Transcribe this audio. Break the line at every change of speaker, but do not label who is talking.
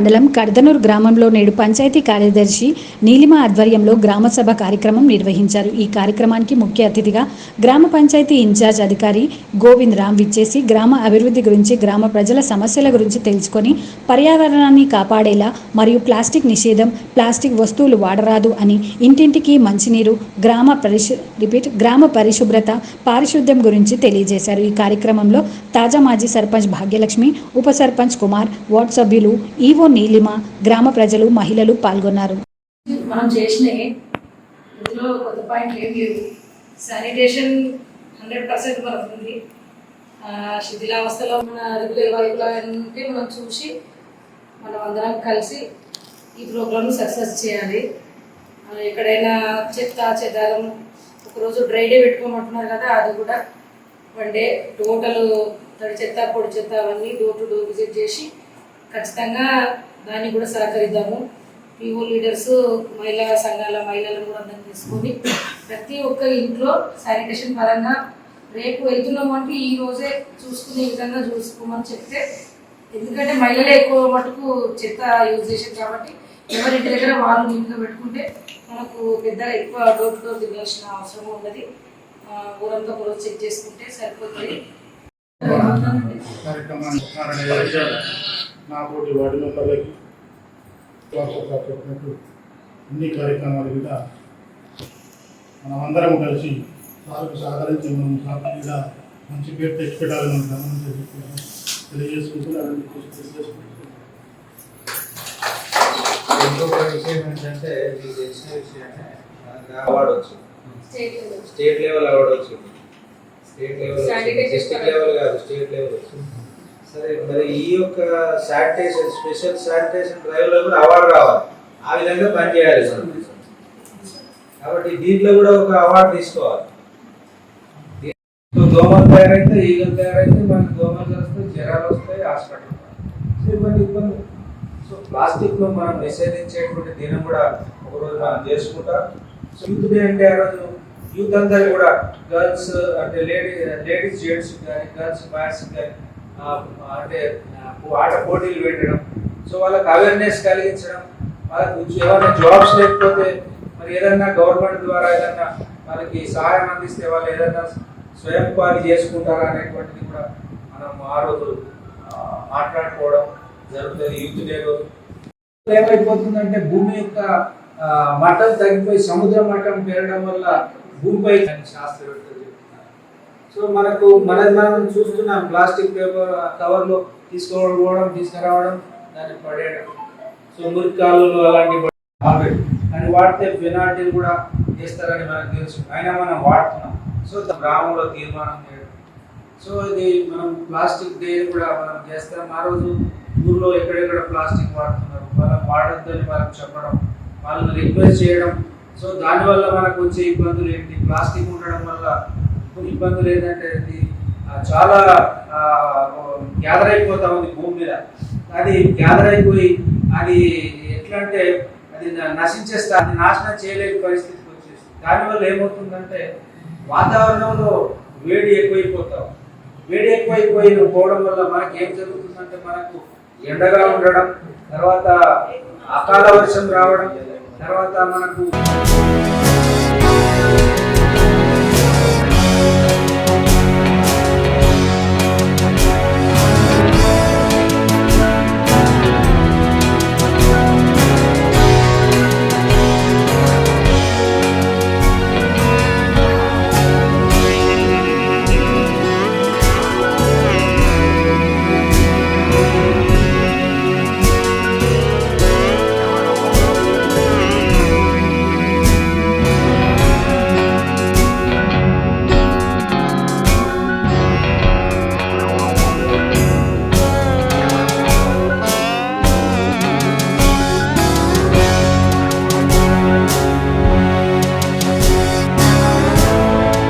మండలం కర్దనూరు గ్రామంలో నేడు పంచాయతీ కార్యదర్శి నీలిమ ఆధ్వర్యంలో గ్రామసభ కార్యక్రమం నిర్వహించారు. ఈ కార్యక్రమానికి ముఖ్య అతిథిగా గ్రామ పంచాయతీ ఇన్ఛార్జ్ అధికారి గోవింద్ రామ్ విచ్చేసి గ్రామ అభివృద్ధి గురించి గ్రామ ప్రజల సమస్యల గురించి తెలుసుకొని పర్యావరణాన్ని కాపాడేలా మరియు ప్లాస్టిక్ నిషేధం ప్లాస్టిక్ వస్తువులు వాడరాదు అని ఇంటింటికి మంచినీరు గ్రామ పరిశు రిపీట్ గ్రామ పరిశుభ్రత పారిశుద్ధ్యం గురించి తెలియజేశారు. ఈ కార్యక్రమంలో తాజా మాజీ సర్పంచ్ భాగ్యలక్ష్మి ఉప సర్పంచ్ కుమార్ వార్డ్ సభ్యులు ఈవో నీలిమ గ్రామ ప్రజలు మహిళలు పాల్గొన్నారు.
మనం చేసిన ఇందులో కొత్త పాయింట్ ఏం లేదు. శానిటేషన్ హండ్రెడ్ పర్సెంట్ మనకు ఉంది శిథిలావస్థలో మన రెగ్యులర్ ఉంటే మనం చూసి మనం అందరం కలిసి ఈ ప్రోగ్రామ్ సక్సెస్ చేయాలి. ఎక్కడైనా చెత్త చెదారం ఒకరోజు డ్రై డే పెట్టుకోమంటున్నారు కదా అది కూడా వన్ డే టోటల్ తడి చెత్త పొడి చెత్త అవన్నీ డోర్ టు డోర్ విజిట్ చేసి ఖచ్చితంగా దాన్ని కూడా సహకరిద్దాము. పీఓ లీడర్స్ మహిళా సంఘాల మహిళలను కూడా అందరం తీసుకొని ప్రతి ఒక్క ఇంట్లో శానిటేషన్ పరంగా రేపు వెళ్తున్నాము అంటే ఈ రోజే చూసుకునే విధంగా చూసుకోమని చెప్తే ఎందుకంటే మహిళలే ఎక్కువ మటుకు చెత్త యూజ్ చేసేది కాబట్టి ఎవరింటి దగ్గర వాళ్ళు నీట్గా పెట్టుకుంటే మనకు పెద్ద ఎక్కువ డోర్ టు డోర్ తిరగాల్సిన అవసరం ఉండదు. ఊరంతా కూడా చెక్ చేసుకుంటే సరిపోతుంది.
నా పోటీ వార్డు మెంబర్లకి వాట్సాప్లో చెప్పినట్టు అన్ని కార్యక్రమాలు కూడా మనం అందరం కలిసి సార్కు సహకరించి మనం సార్కు మీద మంచి పేరు తెచ్చిపెట్టాలని మనం గమనించి తెలియజేసుకుంటూ అలాంటి కృషి తెలియజేసుకుంటున్నాం.
ఇంకొక విషయం ఏంటంటే మీకు తెలిసిన విషయమే అవార్డు వచ్చింది స్టేట్ లెవెల్ అవార్డు వచ్చింది స్టేట్ లెవెల్ డిస్ట్రిక్ట్ లెవెల్ కాదు స్టేట్ లెవెల్ వచ్చింది. సరే మరి ఈ యొక్క శానిటేషన్ స్పెషల్ శానిటేషన్ డ్రైవర్లో కూడా అవార్డు రావాలి. ఆ విధంగా పనిచేయాలి మనం కాబట్టి దీంట్లో కూడా ఒక అవార్డు తీసుకోవాలి. దోమలు తయారైతే ఈగలు తయారైతే మనకి దోమలు వస్తాయి జ్వరాలు వస్తాయి హాస్పిటల్ సో ఇవన్నీ ఇబ్బంది. సో ప్లాస్టిక్ను మనం నిషేధించేటువంటి దినం కూడా ఒక రోజు మనం చేసుకుంటాం. సో యూత్ డే అంటే ఆ రోజు యూత్ అందరూ కూడా గర్ల్స్ అంటే లేడీ లేడీస్ జెంట్స్ కానీ గర్ల్స్ బాయ్స్ కానీ అంటే ఆట పోటీలు పెట్టడం. సో వాళ్ళకి అవేర్నెస్ కలిగించడం. వాళ్ళకి ఏమైనా జాబ్స్ లేకపోతే మరి ఏదైనా గవర్నమెంట్ ద్వారా ఏదన్నా వాళ్ళకి సహాయం అందిస్తే వాళ్ళు ఏదైనా స్వయం ఉపాధి చేసుకుంటారా అనేటువంటిది కూడా మనం ఆ రోజు మాట్లాడుకోవడం జరుగుతుంది. యూత్ డే రోజు. ఏమైపోతుందంటే భూమి యొక్క మట్టం తగ్గిపోయి సముద్ర మట్టం పెరగడం వల్ల భూమిపై శాస్త్రవేత్తలు సో మనకు మన మనం చూస్తున్నాం ప్లాస్టిక్ పేపర్ కవర్లో తీసుకోవడం తీసుకురావడం దాన్ని పడేయడం. సో మురికాలు అలాంటి దాన్ని అని వాడితే పెనాల్టీలు కూడా చేస్తారని మనకు తెలుసు. అయినా మనం వాడుతున్నాం. సో గ్రామంలో తీర్మానం చేయడం. సో ఇది మనం ప్లాస్టిక్ డే కూడా మనం చేస్తాం. ఆ రోజు ఊర్లో ఎక్కడెక్కడ ప్లాస్టిక్ వాడుతున్నారు? వాళ్ళని వాడొద్దని వాళ్ళకి చెప్పడం వాళ్ళని రిక్వెస్ట్ చేయడం. సో దానివల్ల మనకు వచ్చే ఇబ్బందులు ఏంటి? ప్లాస్టిక్ ఉండడం వల్ల కొన్ని ఇబ్బందులు ఏంటంటే అది చాలా గ్యాదర్ అయిపోతా ఉంది భూమి మీద. అది గ్యాదర్ అయిపోయి అది ఎట్లా అంటే అది నశించేస్తా అది నాశనం చేయలేని పరిస్థితికి వచ్చేస్తుంది. దానివల్ల ఏమవుతుందంటే వాతావరణంలో వేడి ఎక్కువైపోతాం. వేడి ఎక్కువైపోయి పోవడం వల్ల మనకి ఏం జరుగుతుందంటే మనకు ఎండగా ఉండడం తర్వాత అకాల వర్షం రావడం తర్వాత మనకు